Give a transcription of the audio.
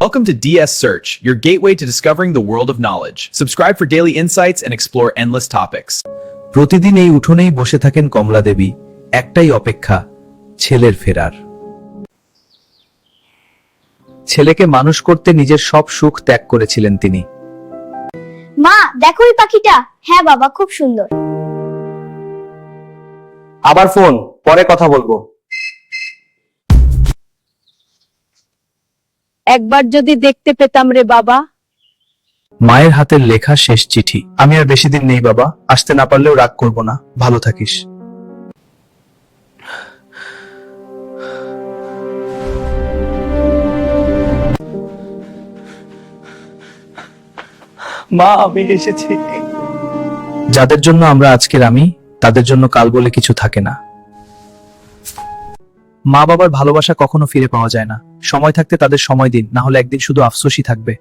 Welcome to DS Search, your gateway to discovering the world of knowledge. Subscribe for daily insights and explore endless topics. প্রতিদিন এই উঠোনেই বসে থাকেন কমলা দেবী একটাই অপেক্ষা ছেলের ফেরার ছেলেকে মানুষ করতে নিজের সব সুখ ত্যাগ করেছিলেন তিনি মা দেখো ওই পাখিটা হ্যাঁ বাবা খুব সুন্দর আবার ফোন পরে কথা বলব একবার যদি দেখতে পেতাম রে বাবা। মায়ের হাতের লেখা শেষ চিঠি। আমি আর বেশি দিন নেই বাবা। আসতে না পারলেও রাগ করব না। ভালো থাকিস। মা আমি এসেছি। যাদের জন্য আমরা আজকের আমি তাদের জন্য কাল বলে কিছু থাকে না। মা বাবার ভালোবাসা কখনো ফিরে পাওয়া যায় না। সময় থাকতে তাদের সময় দিন, না হলে একদিন শুধু আফসোসই থাকবে।